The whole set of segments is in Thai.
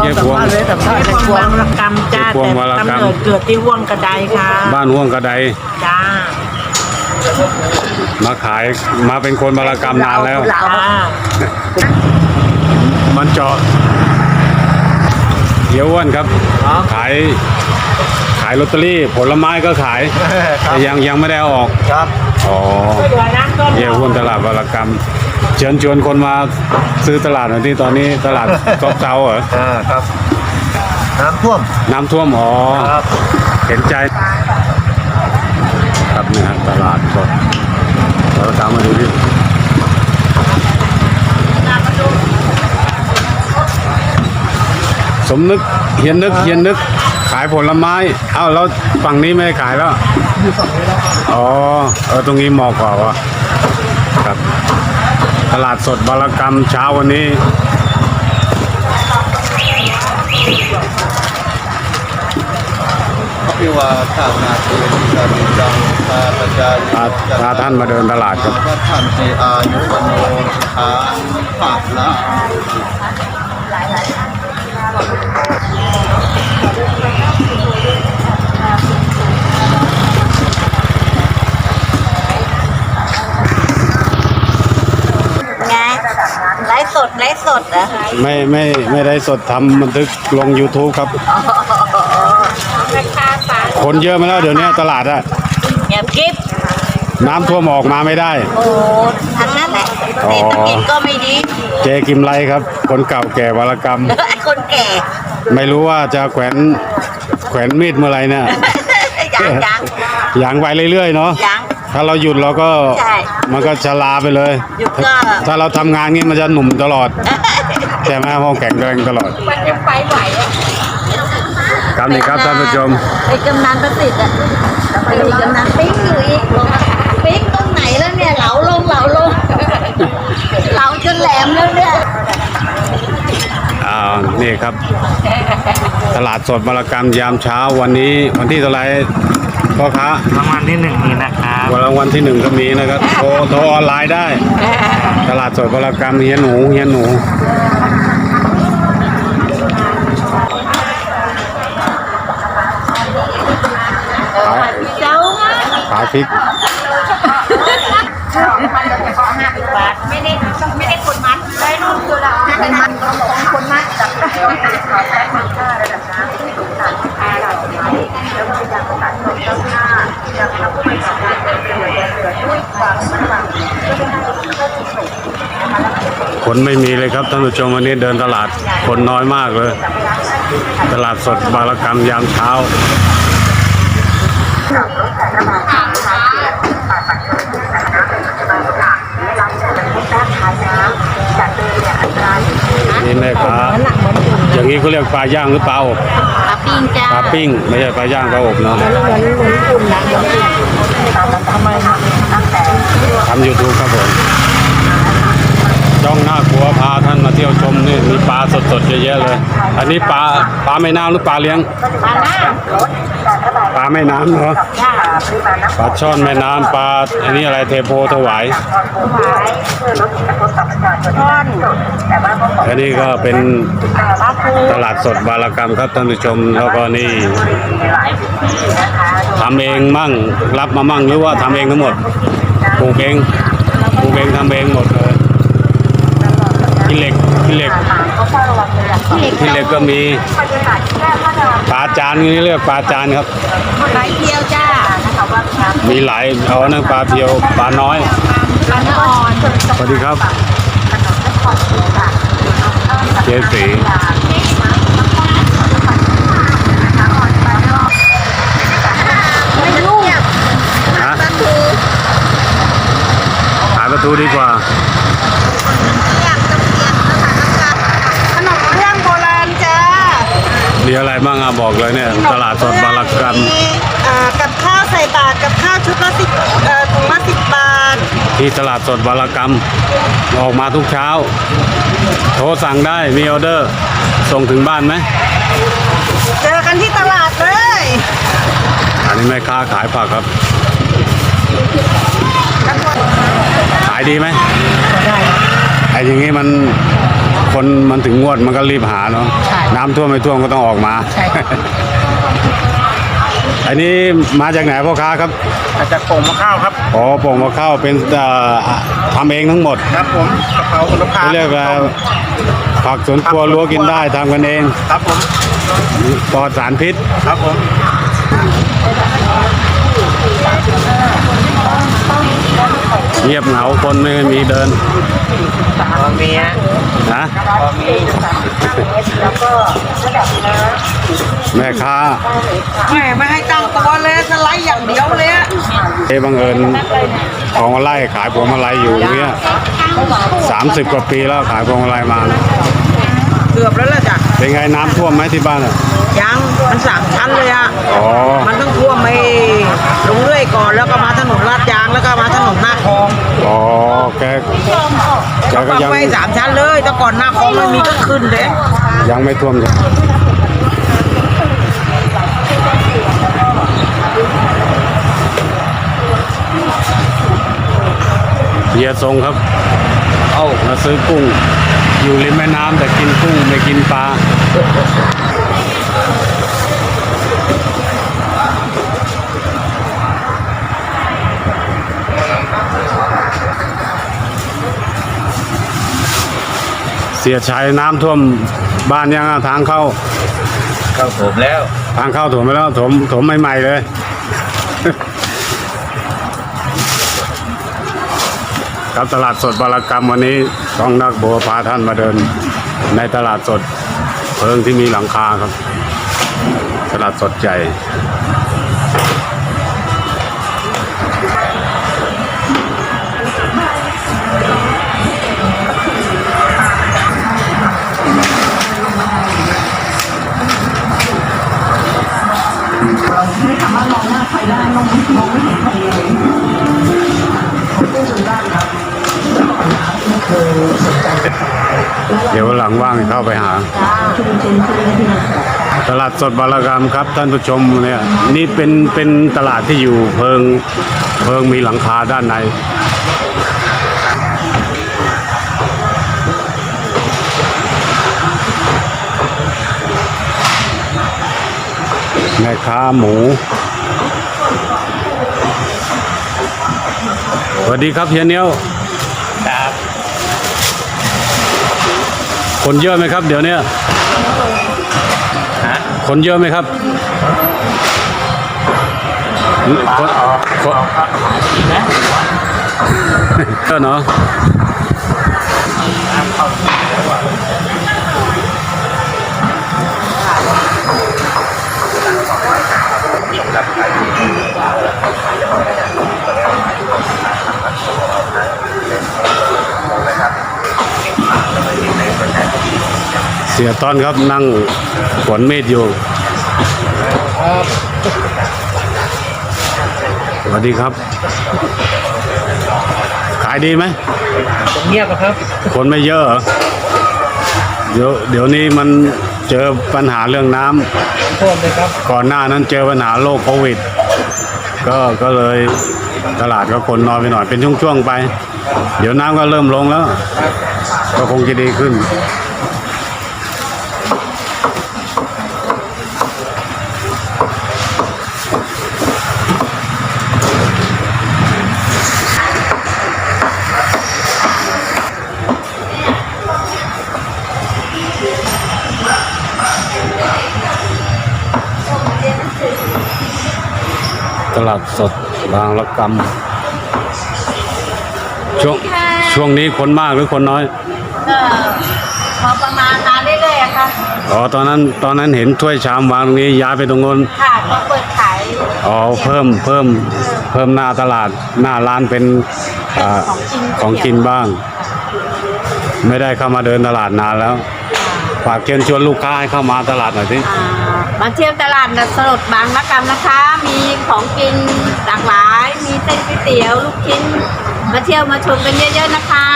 อเจ๊พวงเจ๊พวงไม่พวงบางระกำจ้าพวงแต่บางระกำกำเนิดเกิดที่ห่วงกระไดค่ะบ้านห่วงกระได จ้ามาขายมาเป็นคนบารกรรมนานแล้ว จ้ามันเจาะเดี๋ยวอ้วนครับ ขาย ขายลอตเตอรี่ ผลไม้ก็ขาย แต่ยังยังไม่ได้เอาออก ครับ อ๋อสวยนะต้นเยี่ยหุ้นตลาดบารกรรม เชิญชวนคนมาซื้อตลาดหน่อยที่ตอนนี้ตลาดซบเซาเหรออ่าครับ น้ำท่วมน้ำท่วมอ๋อครับเห็นใจครับนี่ฮะตลาดสดบารกรรมมาดูดิสมนึกเฮียนนึกเฮียนนึก ขายผลไม้ เอ้าแล้วฝั่งนี้ไม่ขายแล้ว อ๋อ เออตรงนี้เหมาะกว่าวะครับ ตลาดสดบารกรรมเช้าวันนี้ พิวาทางนาทีสามิจังตาปจายพาพาท่านมาเดินตลาดครับ วัฒนติอายุวโนทาภาพละ สดไลฟ์สดเหรอไม่ไม่ไม่ได้สดทำบันทึกลง YouTube ครับราคาฝากคนเยอะมาแล้วเดี๋ยวนี้ตลาดอะเงียบกริบน้ำท่วมออกมาไม่ได้ โอ้ทั้งนั้นแหละอ๋อเศรษฐกิจก็ไม่ดีเจกิมไลครับ คนเก่าแก่วรกรรม ไอ้คนแก่ไม่รู้ว่าจะแขวนแขวนมีดเมื่อไหรเนี่ยยังยังอย่างไปเรื่อยๆเนาะยัง ถ้าเราหยุดเราก็ใช่ มันก็ชราไปเลย หยุดก็ ถ้าเราทำงานงี้มันจะหนุ่มตลอด ใช่ไหมห้องแข็งแรงตลอด มันยังไปไหวอะครับนี่ครับท่านผู้ชม ไอ้กำนันประสิทธิ์อะไอ้กำนันปิ๊งอยู่อีกปิ๊งตรงไหนแล้วเนี่ยเหลาลงเหลาลงเหลาจนแหลมแล้วเนี่ย อ่า นี่ครับ ตลาดสดบารกรรมยามเช้าวันนี้วันที่เท่าไหร พ่อค้ารางวัลที่หนึ่งนี่นะครับวันรางวัลที่หนึ่งก็มีนะครับโทรโทรออนไลน์ได้ ตลาดสดบารกรรมเฮียหนูเฮียหนูเจ้ามาขายพริกบาทไม่ได้ไม่ได้คนมัดได้นู่นคือเราไม่มันของคนมัด คนไม่มีเลยครับท่านผู้ชมวันนี้เดินตลาดคนน้อยมากเลย ตลาดสดบารกรรมยามเช้านี่แม่ค้าอย่างนี้เขาเรียกปลาย่างหรือปลาอบปลาปิ้งจ้าปลาปิ้งไม่ใช่ปลาย่างปลาอบเนาะทำ ทำยูทูบครับผมจ้องหน้ากลัวพาท่านมาเที่ยวชมนี่มีปลาสดๆเยอะๆเลย อันนี้ปลาปลาไม่น่าหรือปลาเลี้ยง ปลาหน้า ปลาแม่น้ำเนาะจ้าปลาช่อนแม่น้ำปลาอันนี้อะไรเทโพถวายท่อนอันนี้ก็เป็นตลาดสดบารกรรมครับท่านผู้ชมแล้วก็นี่ทำเองมั่งรับมามั่งหรือว่าทำเองทั้งหมดปลูกเองปลูกเองทำเองหมดเลยขี้เหล็กขี้เหล็กที่เหล็กก็มีาจานนี่เรียกปลาจานครับปลาเที่ยวจ้ามีหลายเอานั่งปลาเทียวปลาน้อยปลาเนื้ออ่อนสวัสดีครับเจสีไม่ลูกฮะขายประตูดีกว่า ขนมเครื่องโบราณจ้า มีอะไรบ้างอะบอกเลยเนี่ย ตลาดสดบารกรรมมีอ่ากับข้าวใส่บาตรกับข้าวชุดละสิบเอ่อถุงละสิบบาที่ตลาดสดบารกรรม ออกมาทุกเช้า โทรสั่งได้มีออเดอร์ ส่งถึงบ้านไหม เจอกันที่ตลาดเลย อันนี้แม่ค้าขายผักครับ ขายดีไหมไอ้อย่างงี้มัน คนมันถึงงวดมันก็รีบหาเนาะใช่น้ำท่วมไม่ท่วมก็ต้องออกมาใช่ครับอันนี้มาจากไหนพ่อค้าครับอาจจะโป่งมะข้าวครับอ๋อโป่งมะเข้าวเป็นเอ่อทำเองทั้งหมดครับผมกะเพราคุณลูกค้าเขาเรียกว่าผักสวนครัวรั้วกินได้ทำกันเองครับผมปลอดสารพิษครับผม เงียบเหงาคนไม่มีเดินพอมีฮะนะพอมีแม่ค้าไม่ไม่ให้ตั้งตัวเลยสไลด์อย่างเดียวเลยอะเอ้บังเอิญของมาไล่ขายพวงมาลัยอยู่เนี้ยสามสิบกว่าปีแล้วขายพวงมาลัยมานะเกือบแล้วล่ะจ้ะ เป็นไงน้ำท่วมไหมที่บ้านอะ ยังมันสามชั้นเลยอะอ๋อ มันต้องท่วมไปลงเรื่อยก่อนแล้วก็มาถนนลาดยางแล้วก็มาถนนหน้าคลองอ๋อ แก แกเขาก็ปรับยัง ไปสามชั้นเลยแต่ก่อนหน้าคลองไม่มีก็ขึ้นเลยยังไม่ท่วมใช่เฮียทรงครับ เอามาซื้อกุ้ง อยู่ริมแม่น้ำแต่กินกุ้งไม่กินปลาเสียชัยน้ำท่วมบ้านยังอะทางเข้า เข้าผมแล้ว ทางเข้าถมไปแล้วถมถมใหม่ๆเลย ครับตลาดสดบารกรรมวันนี้ต้องนักบัวพาท่านมาเดิน ในตลาดสด เพิงที่มีหลังคาครับ ตลาดสดใหญ่างเข้าไปหา ตลาดสดบารกรรมครับ ท่านผู้ชมเนี่ยนี่เป็นเป็นตลาดที่อยู่เพิงเพิงมีหลังคาด้านในแม่ค้าหมู สวัสดีครับเฮียเนี้ยว ครับ คนเยอะไหมครับ เดี๋ยวเนี้ยฮะคนเยอะไหมครับคนคนเยอะเนาะ สียต้อนครับนั่งขวนมีดอยู่สวัสดีครับ ขายดีไหมเงียบครับ คนไม่เยอะเหรอเดี๋ยวเดี๋ยวนี้มันเจอปัญหาเรื่องน้ำท่วมเลยครับ ก่อนหน้านั้นเจอปัญหาโรคโควิด ก็ก็เลยตลาดก็คนน้อยไปหน่อยเป็นช่วงๆไป เดี๋ยวน้ำก็เริ่มลงแล้ว ก็คงจะดีขึ้น ลาดสดบางละกำช่วงช่วงนี้คนมากหรือคนน้อยก็พอประมาณนั้นเรื่อยๆอะค่ะอ๋อตอนนั้นตอนนั้นเห็นถ้วยชามวางตรงนี้ย้ายไปตรงโน้นค่ะก็เปิดขายอ๋อเพิ่มเพิ่มเพิ่มหน้าตลาดหน้าร้านเป็นอ่าของกินบ้าง ไม่ได้เข้ามาเดินตลาดนานแล้ว ฝากเชิญชวนลูกค้าให้เข้ามาตลาดหน่อยสิอ่า มาเที่ยวตลาดนัดสดบางระกำนะคะ มีของกินหลากหลาย มีเส้นก๋วยเตี๋ยวลูกชิ้น มาเที่ยวมาชมกันเยอะๆนะคะ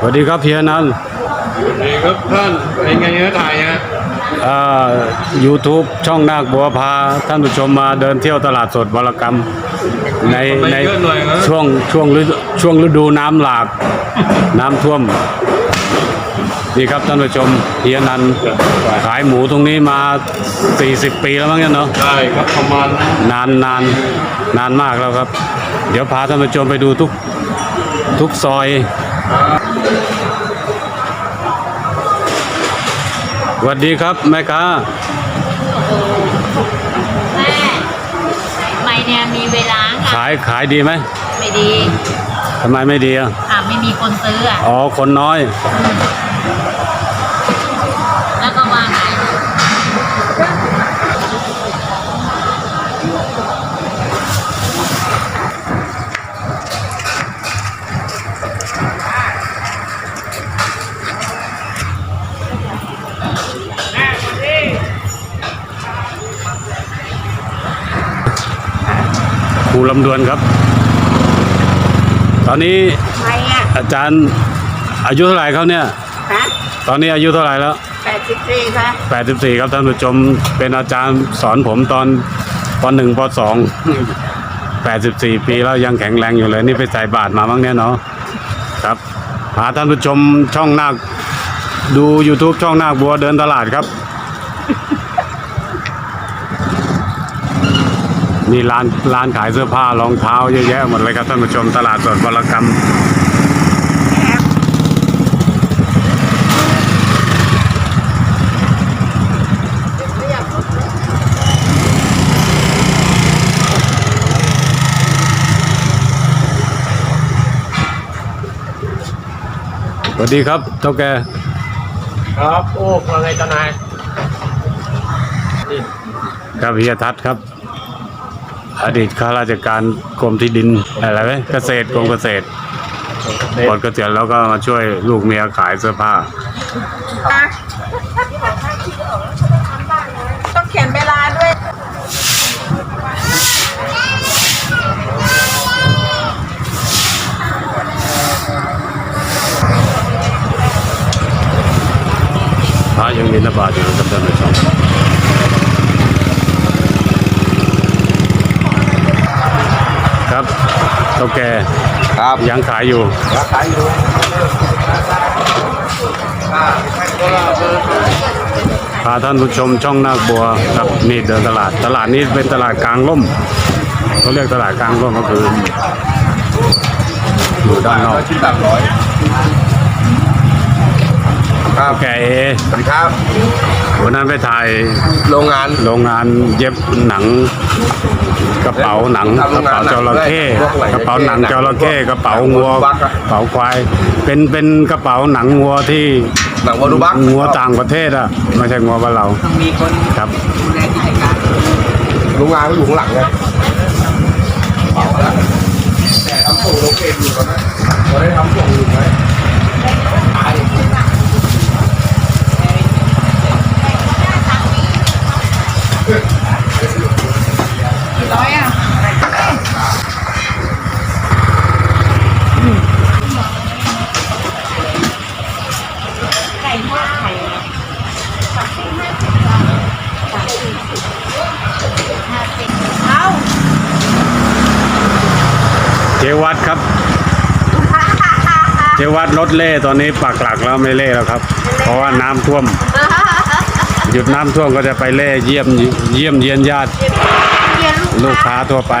สวัสดีครับเพียนันท์นี่ครับท่านเป็นไงเนี่ยถ่ายฮะอ่า YouTube ช่องนาคบัวพาท่านผู้ชมมาเดินเที่ยวตลาดสดบรกรรม ในในช่วงช่วงฤดูช่วงฤดูน้ำหลาก น้ำท่วมนี่ครับท่านผู้ชมเฮียนันท์ขายหมูตรงนี้มา 40 ปีแล้วมั้งเนี่ยเนาะใช่ครับประมาณนานนานนานมากแล้วครับ เดี๋ยวพาท่านผู้ชมไปดูทุกทุกซอย สวัสดีครับ แม่ค้าแม่ไม่เนี่ยมีเวลาไงขายขายดีไหมไม่ดีทำไมไม่ดีอะอะไม่มีคนซื้ออะอ๋อ คนน้อย ครูลำดวนครับ ตอนนี้ไม่อะอาจารย์อายุเท่าไหร่ครับเนี่ย ฮะตอนนี้อายุเท่าไหร่แล้ว แปดสิบสี่ค่ะ84 ครับท่านผู้ชมเป็นอาจารย์สอนผมตอนปหนึ่งปสอง84 ปีแล้วยังแข็งแรงอยู่เลย นี่ไปใส่บาทมาบ้างเนี่ยเนาะครับพาท่านผู้ชมช่องนาคดู YouTube ช่องนาคบัวเดินตลาดครับ มีร้านร้านขายเสื้อผ้ารองเท้าเยอะแยะหมดเลยครับท่านผู้ชมตลาดสดวรกรรมสวัสดีครับเท่าแกครับ โอ้ว่าไงเจ้านายครับเฮียทัศน์ครับ อดีตข้าราชการกรมที่ดินอะไรไหมเกษตรกรมเกษตรปลดเกษียณแล้วก็มาช่วยลูกเมียขายเสื้อผ้า ต้องเขียนเวลาด้วย พระยังมีนบาตอยู่นะครับท่านผู้ชม ครับเท่าแกครับยังขายอยู่ราคาอยู่อ่าก็ละเบอร์พาท่านผู้ชมช่องนาคบัวครับนี่เดินตลาด ตลาดนี้เป็นตลาดกลางร่มเขาเรียกตลาดกลางร่มก็คืออยู่ด้านนอกชิ้นสามร้อยครับแกเอสวัสดีครับวันนั้นไปถ่ายโรงงานโรงงานเย็บหนังก ระเป๋าหนังกระเป๋าจระเข้กระเป๋าหนังจระเข้กระเป๋างัวกระเป๋าควาย เป็นเป็นกระเป๋าหนังงัวที่หนังวัวดูบักงัวต่างประเทศอะไม่ใช่งัวบ้านเราต้องมีคนครับดูแลกิจการโรงงานก็อยู่ข้างหลังไงแต่ทำส่งโลเคอยู่ก่อนนะเราได้ทำส่งอยู่ไหม เจวัดครับ เจวัดรถเล่ตอนนี้ปักหลักแล้วไม่เล่แล้วครับ เพราะว่าน้ำท่วม หยุดน้ำท่วมก็จะไปเล่เยี่ยมเยี่ยมเยียนญาติเรียนลูกลูกค้าทั่วไป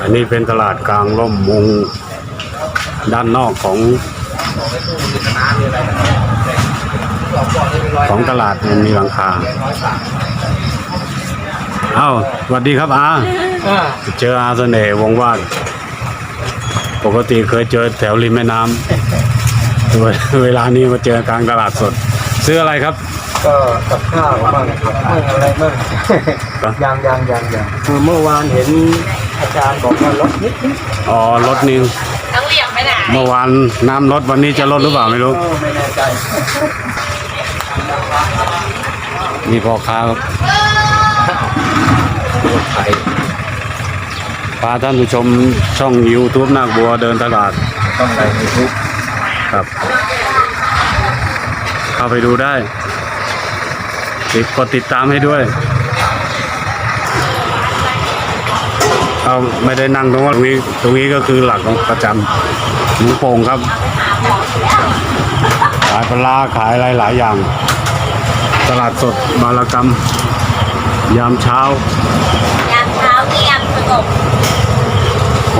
อันนี้เป็นตลาดกลางร่มมุงด้านนอกของของตลาดมันมีหลังคา เอ้าสวัสดีครับอา อ่าเจออาเสน่ห์วงวาดปกติเคยเจอแถวริมแม่น้ำเวเวลานี้มาเจอกลางตลาดสด ซื้ออะไรครับ ก็กับข้าวบ้างกับข้าวอะไรบ้างครับยังยังยังยังคือเมื่อวานเห็นอาจารย์บอกว่าลดนิดนิดอ๋อรถนิวต้องเรียกไปไหนเมื่อวานน้ำลดวันนี้จะลดหรือเปล่าไม่รู้ก็ไม่แน่ใจมีพ่อค้าครับตัวไข่ พาท่านผู้ชมช่อง YouTube นาคบัวเดินตลาดต้องในยูทูบครับ เข้าไปดูได้ติดกดติดตามให้ด้วย เอาไม่ได้นั่งตรงว่าตรงนี้ ตรงนี้ก็คือหลักของประจำหมูโป่งครับ ขายปลาร้าขายอะไรหลายอย่าง ตลาดสดบารกรรม ยามเช้ายามเช้าเงียบสงบ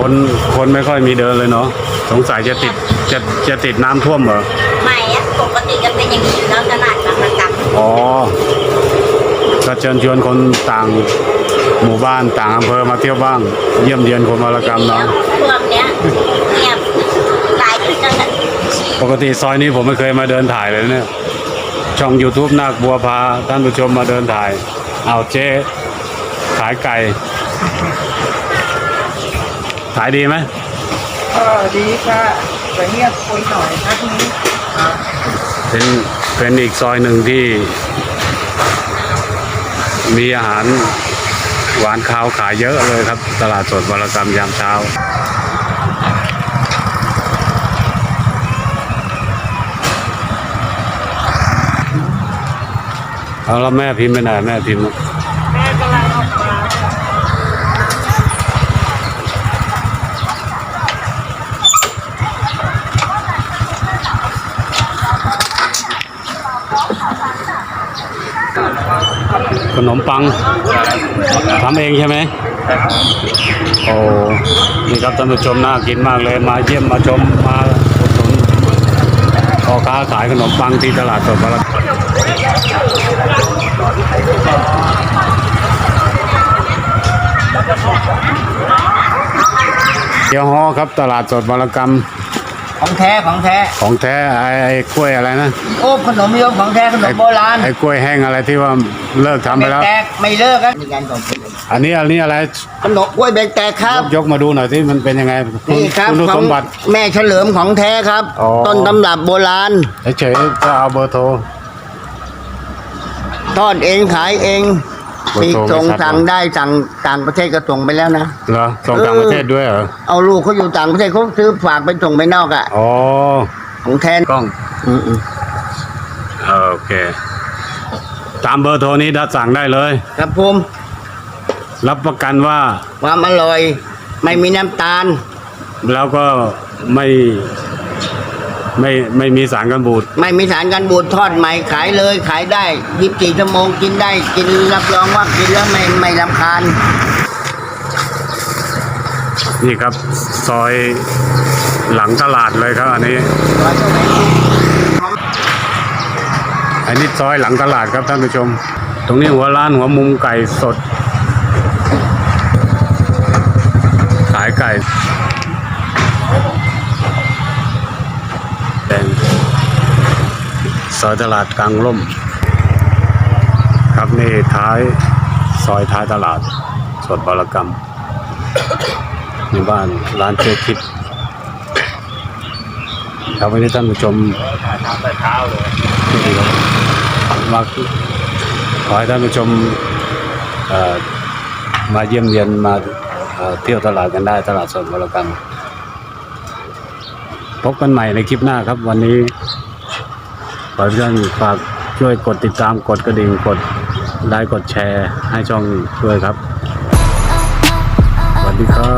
คนคนไม่ค่อยมีเดินเลยเนาะสงสัยจะติดจะจะติดน้ำท่วมเหรอใหม่อะปกติจะเป็นอย่างนี้อยู่แล้วตลาดบางระจับอ๋อก็เชิญชวนคนต่างหมู่บ้านต่างอำเภอมาเที่ยวบ้าง เยี่ยมเยียนคนบารกรรมเนาะช่วงเนี้ยเงียบหลายจุดจังเลยปกติซอยนี้ผมไม่เคยมาเดินถ่ายเลยเนี่ย ช่อง YouTube นาคบัวพาท่านผู้ชมมาเดินถ่ายเอาเจ๊ขายไก่ ขายดีไหมก็ดีค่ะแต่เงียบคุยหน่อยนะทีนี้เป็นเป็นอีกซอยหนึ่งที่ มีอาหารหวานข้าวขายเยอะเลยครับ ตลาดสดวรกรรมยามเช้า เอาแล้วแม่พิมพ์ไปไหนแม่พิมพ์ ขนมปังทำเองใช่ไหมโอ้นี่ครับท่านผู้ชมน่ากินมากเลยมาเยี่ยมมาชมมาอุดหนุนพ่อค้าขายขนมปังที่ตลาดสดบารกเดี๋ยวฮอครับตลาดสดบารกรรม ของแท้ของแท้ ของแท้ไอ้ไอ้กล้วยอะไรนะโอ้ขนมยมของแท้ขนมโบราณไอ้กล้วยแห้งอะไรที่ว่าเลิกทำไปแล้ว แตกไม่เลิกกันมีการของอันนี้อันนี้อะไรขนมกล้วยเบรกแตกครับ ยกมาดูหน่อยที่มันเป็นยังไงณนี่ครับคุณขอสงมบัติ แม่เฉลิมของแท้ครับ อ๋อ ต้นตำรับโบราณ เฉยๆก็เอาเบอร์โทร ทอดเองขายเองโอ้โห มีส่งไม่ชัดสั่งว่ะได้สั่งต่างประเทศก็ส่งไปแล้วนะเหรอส่งต่างเออประเทศด้วยเหรอเอาลูกเขาอยู่ต่างประเทศเขาซื้อฝากไปส่งไปนอกอะอ๋อของแท้กล้องอืมอืมโอเค ตามเบอร์โทรนี้ดัดสั่งได้เลย ครับผมรับประกันว่า ความอร่อย ไม่มีน้ำตาล แล้วก็ไม่ ไม่ไม่มีสารกันบูดไม่มีสารกันบูดทอดใหม่ขายเลยขายได้ยิบสี่ชั่วโมงกินได้กินรับรองว่ากินแล้วไม่ไม่ลำคาญนี่ครับ ซอยหลังตลาดเลยครับอันนี้ อันนี้ซอยหลังตลาดครับท่านผู้ชม ตรงนี้หัวร้านหัวมุมไก่สด ขายไก่แดง ซอยตลาดกลางร่ม ครับนี่ท้ายซอยท้ายตลาด สดบารกรรมในบ้านร้านเจ๊คิดครับวันนี้ท่านผู้ชมมาขอให้ท่านผู้ชมมาเยี่ยมเยียนมาเอ่อเที่ยวตลาดกันได้ตลาดสดบรกรรมพบกันใหม่ในคลิปหน้าครับวันนี้ ขอให้ทุกท่านฝากช่วยกดติดตามกดกระดิ่งกดไลค์กดแชร์ให้ช่องด้วยครับ สวัสดีครับ